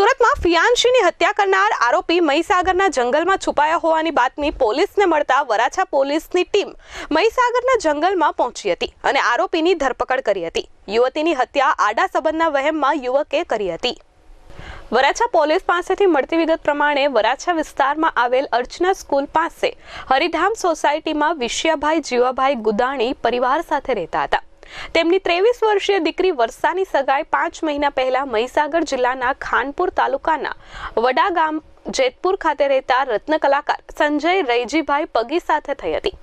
સુરતમાં ફિયાન્શીની હત્યા કરનાર આરોપી મહીસાગરના જંગલમાં છુપાયા હોવાની બાતમી પોલીસને મળતા વરાછા પોલીસની ટીમ મહીસાગરના જંગલમાં પહોંચી હતી અને આરોપીની ધરપકડ કરી હતી. યુવતીની હત્યા આડા સંબંધના વહેમમાં યુવકે કરી હતી. વરાછા પોલીસ પાસેથી મળતી વિગત પ્રમાણે વરાછા વિસ્તારમાં આવેલ અર્ચના સ્કૂલ પાસે હરિધામ સોસાયટીમાં વિશ્યાભાઈ જીવાભાઈ ગુદાણી પરિવાર સાથે રહેતા હતા. તેમની ત્રેવીસ વર્ષીય દીકરી વર્ષાની સગાઈ પાંચ મહિના પહેલા મહીસાગર જિલ્લાના ખાનપુર તાલુકાના વડા ગામ જેતપુર ખાતે રહેતા રત્ન કલાકાર સંજય રૈજીભાઈ પગી સાથે થઈ હતી.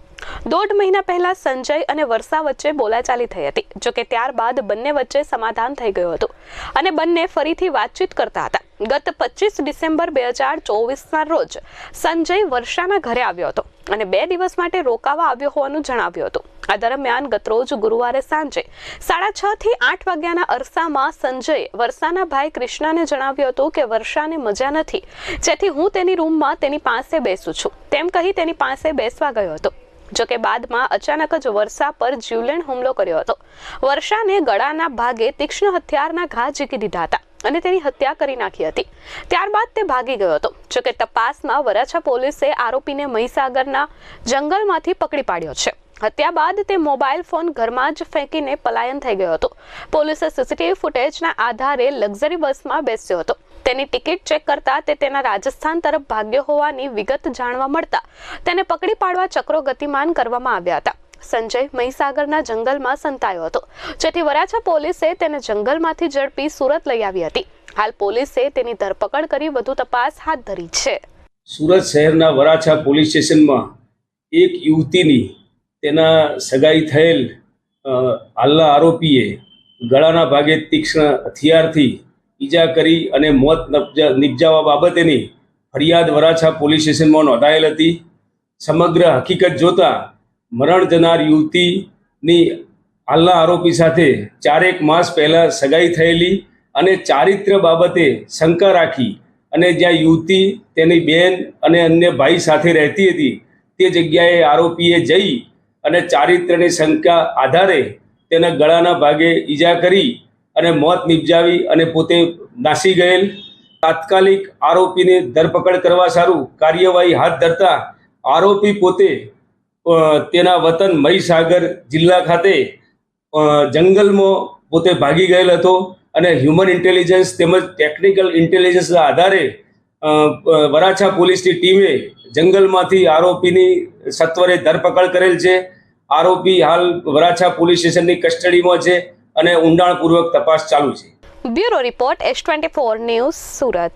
દોઢ મહિના પહેલા સંજય અને વર્ષા વચ્ચે બોલાચાલી થઈ હતી જોકે ત્યારબાદ બંને વચ્ચે સમાધાન થઈ ગયું હતું અને બંને ફરીથી વાતચીત કરતા હતા. ગત પચીસ ડિસેમ્બર બે હજાર ચોવીસના રોજ સંજય વર્ષાના ઘરે આવ્યો હતો અને બે દિવસ માટે રોકાવા આવ્યો હોવાનું જણાવ્યું હતું. આ દરમિયાન ગતરોજ ગુરુવારે સાંજે સાડા છ થી આઠ વાગ્યાના અરસામાં સંજય વર્ષાના ભાઈ કૃષ્ણાને જણાવ્યું હતું કે વર્ષાને મજા નથી. જેથી હું તેની રૂમમાં તેની પાસે બેસું છું. તેમ કહી તેની પાસે બેસવા ગયો હતો. જોકે બાદમાં અચાનક જ વર્ષા પર જીવલેણ હુમલો કર્યો હતો. વર્ષાને ગળાના ભાગે તીક્ષ્ણ હથિયારના ઘા ઝીકી દીધા હતા અને તેની હત્યા કરી નાખી હતી. ત્યારબાદ તે ભાગી ગયો હતો. જોકે તપાસમાં વરાછા પોલીસે આરોપીને મહીસાગરના જંગલમાંથી પકડી પાડ્યો છે. હત્યા બાદ તે મોબાઈલ ફોન ઘરમાં જ ફેંકીને પલાયન થઈ ગયો હતો. પોલીસે સીસીટીવી ફૂટેજના આધારે લક્ઝરી બસમાં બેસ્યો હતો. તેની ટિકિટ ચેક કરતા તે તેના રાજસ્થાન તરફ ભાગ્યો હોવાની વિગત જાણવા મળતા તેને પકડી પાડવા ચક્રો ગતિમાન કરવામાં આવ્યા હતા. સંજય મહીસાગરના જંગલમાં સંતાયો હતો. જેથી વરાછા પોલીસે તેને જંગલમાંથી ઝડપી સુરત લઈ આવી હતી. હાલ પોલીસે તેની ધરપકડ કરી વધુ તપાસ હાથ ધરી છે. સુરત શહેરના વરાછા પોલીસ સ્ટેશનમાં એક યુવતીની તેના સગાઈ થયેલ હાલના આરોપીએ ગળાના ભાગે તીક્ષ્ણ હથિયારથી ઈજા કરી અને મોત નપજા- નિપજાવવા બાબતેની ફરિયાદ વરાછા પોલીસ સ્ટેશનમાં નોંધાયેલ હતી. સમગ્ર હકીકત જોતા મરણ જનાર યુવતીની હાલના આરોપી સાથે ચારેક માસ પહેલાં સગાઈ થયેલી અને ચારિત્ર્ય બાબતે શંકા રાખી અને જ્યાં યુવતી, તેની બેન અને અન્ય ભાઈ સાથે રહેતી હતી, તે જગ્યાએ આરોપીએ જઈ અને ચારિત્ર્યની શંકા આધારે તેના ગળાના ભાગે ઈજા કરી અને મોત નિપજાવી અને પોતે નાસી ગયેલ. તાત્કાલિક આરોપીને ધરપકડ કરવા સારું કાર્યવાહી હાથ ધરતા આરોપી પોતે તેના વતન મહીસાગર જિલ્લા ખાતે જંગલમાં પોતે ભાગી ગયેલ હતો અને હ્યુમન ઇન્ટેલિજન્સ તેમજ ટેકનિકલ ઇન્ટેલિજન્સના આધારે વરાછા પોલીસની ટીમે જંગલમાંથી આરોપીની સત્વરે ધરપકડ કરેલ છે. આરોપી હાલ વરાછા પોલીસ સ્ટેશનની કસ્ટડીમાં છે અને ઊંડાણપૂર્વક તપાસ ચાલુ છે. Bureau report S twenty four news Surat.